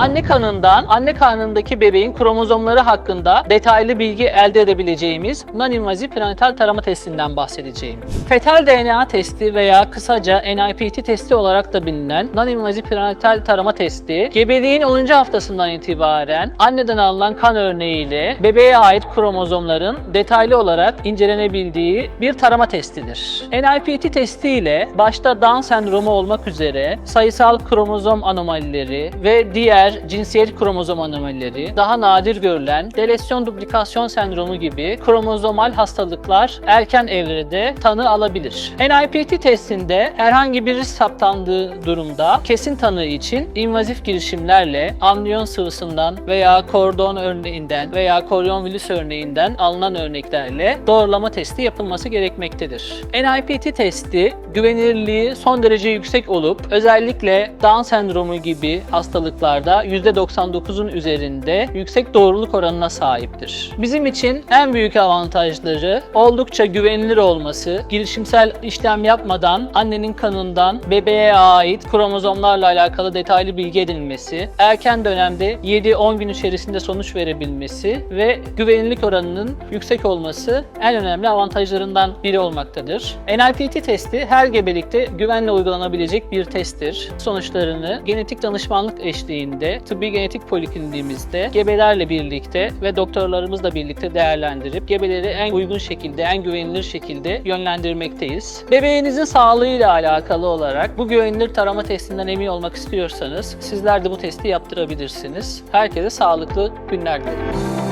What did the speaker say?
Anne kanından, anne karnındaki bebeğin kromozomları hakkında detaylı bilgi elde edebileceğimiz non-invazif prenatal tarama testinden bahsedeceğim. Fetal DNA testi veya kısaca NIPT testi olarak da bilinen non-invazif prenatal tarama testi, gebeliğin 10. haftasından itibaren anneden alınan kan örneğiyle bebeğe ait kromozomların detaylı olarak incelenebildiği bir tarama testidir. NIPT testi ile başta Down sendromu olmak üzere sayısal kromozom anomalileri ve diğer cinsiyet kromozom anomalileri, daha nadir görülen delesyon duplikasyon sendromu gibi kromozomal hastalıklar erken evrede tanı alabilir. NIPT testinde herhangi bir risk saptandığı durumda kesin tanı için invazif girişimlerle amniyon sıvısından veya kordon örneğinden veya koryon virüs örneğinden alınan örneklerle doğrulama testi yapılması gerekmektedir. NIPT testi güvenilirliği son derece yüksek olup özellikle Down sendromu gibi hastalıklarda %99'un üzerinde yüksek doğruluk oranına sahiptir. Bizim için en büyük avantajları oldukça güvenilir olması, girişimsel işlem yapmadan annenin kanından bebeğe ait kromozomlarla alakalı detaylı bilgi edinilmesi, erken dönemde 7-10 gün içerisinde sonuç verebilmesi ve güvenilirlik oranının yüksek olması en önemli avantajlarından biri olmaktadır. NIPT testi her gebelikte güvenle uygulanabilecek bir testtir. Sonuçlarını genetik danışmanlık eşliğinde tıbbi genetik polikliniğimizde gebelerle birlikte ve doktorlarımızla birlikte değerlendirip gebeleri en uygun şekilde, en güvenilir şekilde yönlendirmekteyiz. Bebeğinizin sağlığıyla alakalı olarak bu güvenilir tarama testinden emin olmak istiyorsanız sizler de bu testi yaptırabilirsiniz. Herkese sağlıklı günler dilerim.